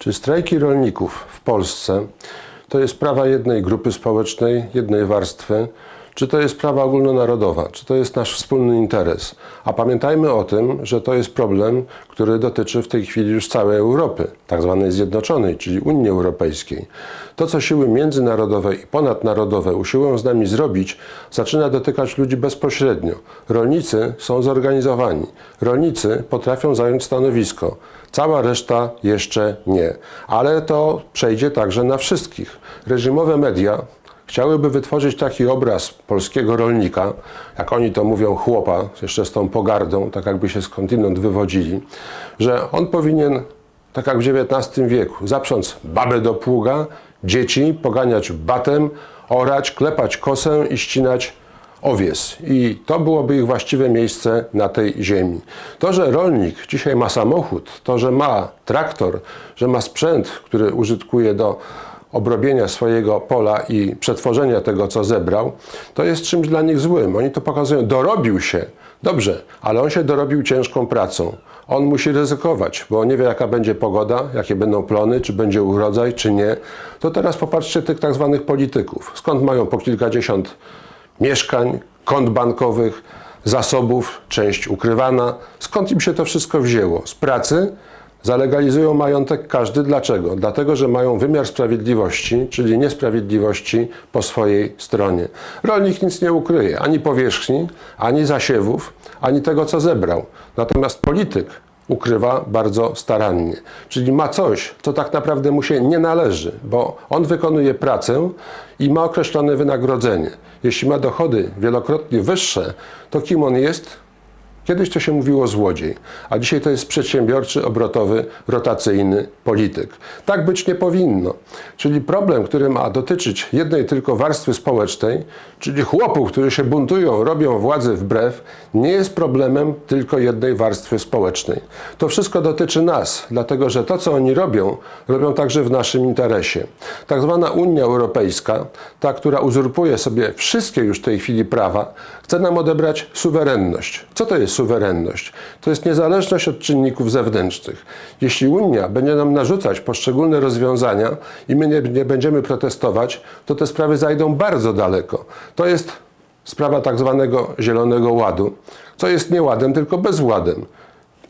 Czy strajki rolników w Polsce to jest sprawa jednej grupy społecznej, jednej warstwy, czy to jest sprawa ogólnonarodowa, czy to jest nasz wspólny interes? A pamiętajmy o tym, że to jest problem, który dotyczy w tej chwili już całej Europy, tak zwanej zjednoczonej, czyli Unii Europejskiej. To, co siły międzynarodowe i ponadnarodowe usiłują z nami zrobić, zaczyna dotykać ludzi bezpośrednio. Rolnicy są zorganizowani, rolnicy potrafią zająć stanowisko. Cała reszta jeszcze nie. Ale to przejdzie także na wszystkich. Reżimowe media chciałyby wytworzyć taki obraz polskiego rolnika, jak oni to mówią, chłopa, jeszcze z tą pogardą, tak jakby się skądinąd wywodzili, że on powinien, tak jak w XIX wieku, zaprząc babę do pługa, dzieci, poganiać batem, orać, klepać kosę i ścinać owies. I to byłoby ich właściwe miejsce na tej ziemi. To, że rolnik dzisiaj ma samochód, to, że ma traktor, że ma sprzęt, który użytkuje do obrobienia swojego pola i przetworzenia tego, co zebrał, to jest czymś dla nich złym. Oni to pokazują. Dorobił się. Dobrze, ale on się dorobił ciężką pracą. On musi ryzykować, bo nie wie, jaka będzie pogoda, jakie będą plony, czy będzie urodzaj, czy nie. To teraz popatrzcie tych tak zwanych polityków. Skąd mają po kilkadziesiąt mieszkań, kont bankowych, zasobów, część ukrywana. Skąd im się to wszystko wzięło? Z pracy? Zalegalizują majątek każdy. Dlaczego? Dlatego, że mają wymiar sprawiedliwości, czyli niesprawiedliwości po swojej stronie. Rolnik nic nie ukryje, ani powierzchni, ani zasiewów, ani tego, co zebrał. Natomiast polityk ukrywa bardzo starannie. Czyli ma coś, co tak naprawdę mu się nie należy, bo on wykonuje pracę i ma określone wynagrodzenie. Jeśli ma dochody wielokrotnie wyższe, to kim on jest? Kiedyś to się mówiło złodziej, a dzisiaj to jest przedsiębiorczy, obrotowy, rotacyjny polityk. Tak być nie powinno. Czyli problem, który ma dotyczyć jednej tylko warstwy społecznej, czyli chłopów, którzy się buntują, robią władzy wbrew, nie jest problemem tylko jednej warstwy społecznej. To wszystko dotyczy nas, dlatego że to, co oni robią, robią także w naszym interesie. Tak zwana Unia Europejska, ta, która uzurpuje sobie wszystkie już w tej chwili prawa, chce nam odebrać suwerenność. Co to jest suwerenność? To jest niezależność od czynników zewnętrznych. Jeśli Unia będzie nam narzucać poszczególne rozwiązania i my nie, nie będziemy protestować, to te sprawy zajdą bardzo daleko. To jest sprawa tak zwanego zielonego ładu, co jest nie ładem, tylko bezładem.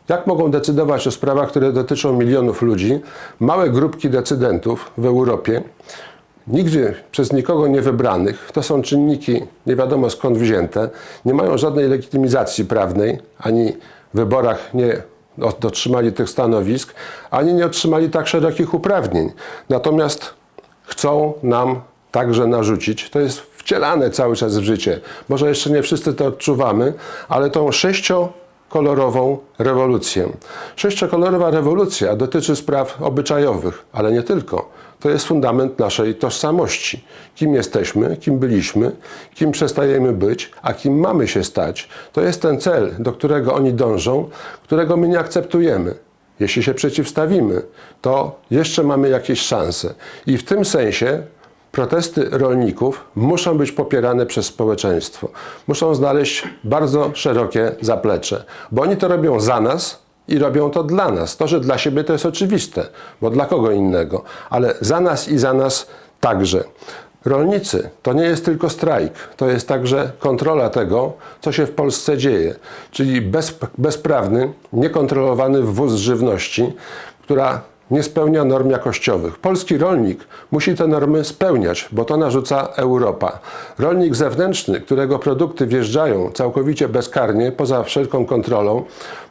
Jak mogą decydować o sprawach, które dotyczą milionów ludzi, małe grupki decydentów w Europie, nigdzie przez nikogo nie wybranych, to są czynniki nie wiadomo skąd wzięte, nie mają żadnej legitymizacji prawnej, ani w wyborach nie dotrzymali tych stanowisk, ani nie otrzymali tak szerokich uprawnień. Natomiast chcą nam także narzucić, to jest wcielane cały czas w życie. Może jeszcze nie wszyscy to odczuwamy, ale tą sześciokolorową rewolucję. Sześciokolorowa rewolucja dotyczy spraw obyczajowych, ale nie tylko. To jest fundament naszej tożsamości. Kim jesteśmy, kim byliśmy, kim przestajemy być, a kim mamy się stać. To jest ten cel, do którego oni dążą, którego my nie akceptujemy. Jeśli się przeciwstawimy, to jeszcze mamy jakieś szanse. I w tym sensie protesty rolników muszą być popierane przez społeczeństwo. Muszą znaleźć bardzo szerokie zaplecze, bo oni to robią za nas i robią to dla nas. To, że dla siebie to jest oczywiste, bo dla kogo innego, ale za nas i za nas także. Rolnicy to nie jest tylko strajk, to jest także kontrola tego, co się w Polsce dzieje, czyli bez, bezprawny, niekontrolowany wwóz żywności, która nie spełnia norm jakościowych. Polski rolnik musi te normy spełniać, bo to narzuca Europa. Rolnik zewnętrzny, którego produkty wjeżdżają całkowicie bezkarnie, poza wszelką kontrolą,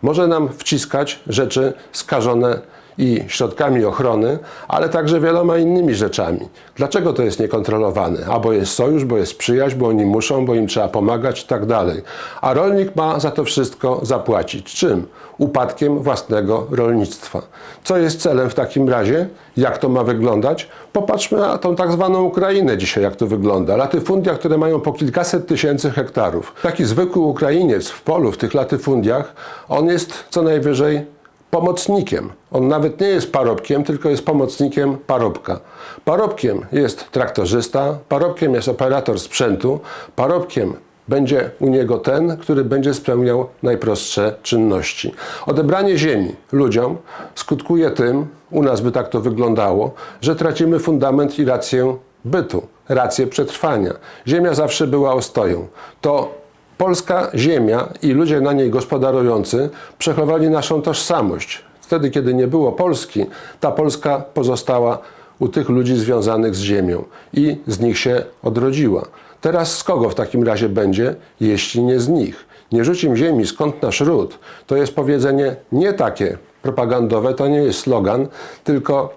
może nam wciskać rzeczy skażone i środkami ochrony, ale także wieloma innymi rzeczami. Dlaczego to jest niekontrolowane? A bo jest sojusz, bo jest przyjaźń, bo oni muszą, bo im trzeba pomagać i tak dalej. A rolnik ma za to wszystko zapłacić. Czym? Upadkiem własnego rolnictwa. Co jest celem w takim razie? Jak to ma wyglądać? Popatrzmy na tą tak zwaną Ukrainę dzisiaj, jak to wygląda. Latyfundia, które mają po kilkaset tysięcy hektarów. Taki zwykły Ukrainiec w polu, w tych latyfundiach, on jest co najwyżej pomocnikiem. On nawet nie jest parobkiem, tylko jest pomocnikiem parobka. Parobkiem jest traktorzysta, parobkiem jest operator sprzętu, parobkiem będzie u niego ten, który będzie spełniał najprostsze czynności. Odebranie ziemi ludziom skutkuje tym, u nas by tak to wyglądało, że tracimy fundament i rację bytu, rację przetrwania. Ziemia zawsze była ostoją. To polska ziemia i ludzie na niej gospodarujący przechowali naszą tożsamość. Wtedy, kiedy nie było Polski, ta Polska pozostała u tych ludzi związanych z ziemią i z nich się odrodziła. Teraz z kogo w takim razie będzie, jeśli nie z nich? Nie rzucim ziemi, skąd nasz ród? To jest powiedzenie nie takie propagandowe, to nie jest slogan, tylko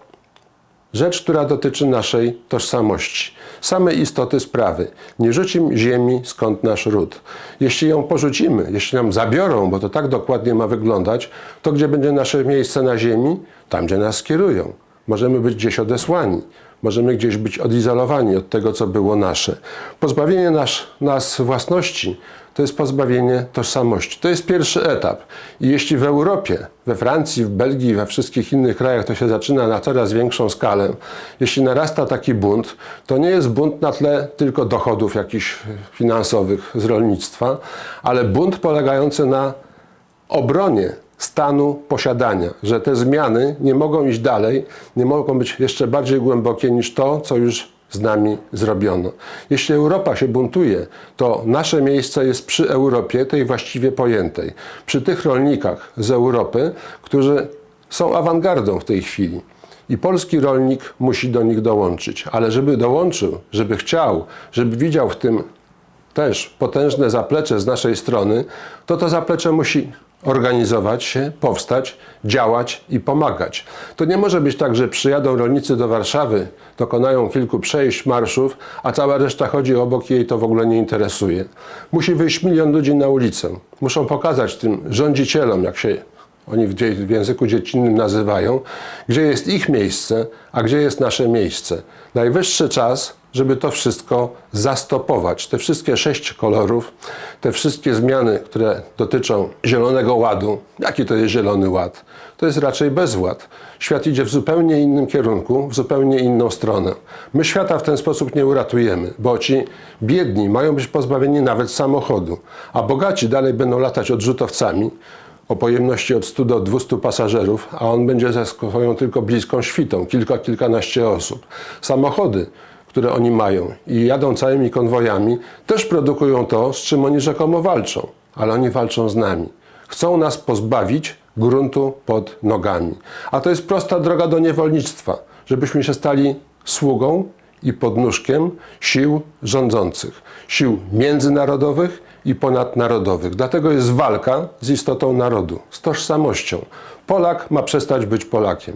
rzecz, która dotyczy naszej tożsamości, samej istoty sprawy. Nie rzucim ziemi, skąd nasz ród. Jeśli ją porzucimy, jeśli nam zabiorą, bo to tak dokładnie ma wyglądać, to gdzie będzie nasze miejsce na ziemi? Tam, gdzie nas skierują. Możemy być gdzieś odesłani, możemy gdzieś być odizolowani od tego, co było nasze. Pozbawienie nas, nas własności to jest pozbawienie tożsamości. To jest pierwszy etap. I jeśli w Europie, we Francji, w Belgii, we wszystkich innych krajach to się zaczyna na coraz większą skalę, jeśli narasta taki bunt, to nie jest bunt na tle tylko dochodów jakichś finansowych z rolnictwa, ale bunt polegający na obronie stanu posiadania, że te zmiany nie mogą iść dalej, nie mogą być jeszcze bardziej głębokie niż to, co już z nami zrobiono. Jeśli Europa się buntuje, to nasze miejsce jest przy Europie, tej właściwie pojętej, przy tych rolnikach z Europy, którzy są awangardą w tej chwili. I polski rolnik musi do nich dołączyć. Ale żeby dołączył, żeby chciał, żeby widział w tym też potężne zaplecze z naszej strony, to to zaplecze musi organizować się, powstać, działać i pomagać. To nie może być tak, że przyjadą rolnicy do Warszawy, dokonają kilku przejść, marszów, a cała reszta chodzi obok i jej to w ogóle nie interesuje. Musi wyjść milion ludzi na ulicę. Muszą pokazać tym rządzicielom, jak się oni w, języku dziecinnym nazywają, gdzie jest ich miejsce, a gdzie jest nasze miejsce. Najwyższy czas, żeby to wszystko zastopować. Te wszystkie sześć kolorów, te wszystkie zmiany, które dotyczą Zielonego Ładu. Jaki to jest Zielony Ład? To jest raczej bezład. Świat idzie w zupełnie innym kierunku, w zupełnie inną stronę. My świata w ten sposób nie uratujemy, bo ci biedni mają być pozbawieni nawet samochodu, a bogaci dalej będą latać odrzutowcami, o pojemności od 100 do 200 pasażerów, a on będzie ze swoją tylko bliską świtą, kilka, kilkanaście osób. Samochody, które oni mają i jadą całymi konwojami, też produkują to, z czym oni rzekomo walczą, ale oni walczą z nami. Chcą nas pozbawić gruntu pod nogami. A to jest prosta droga do niewolnictwa, żebyśmy się stali sługą i podnóżkiem sił rządzących, sił międzynarodowych i ponadnarodowych. Dlatego jest walka z istotą narodu, z tożsamością. Polak ma przestać być Polakiem.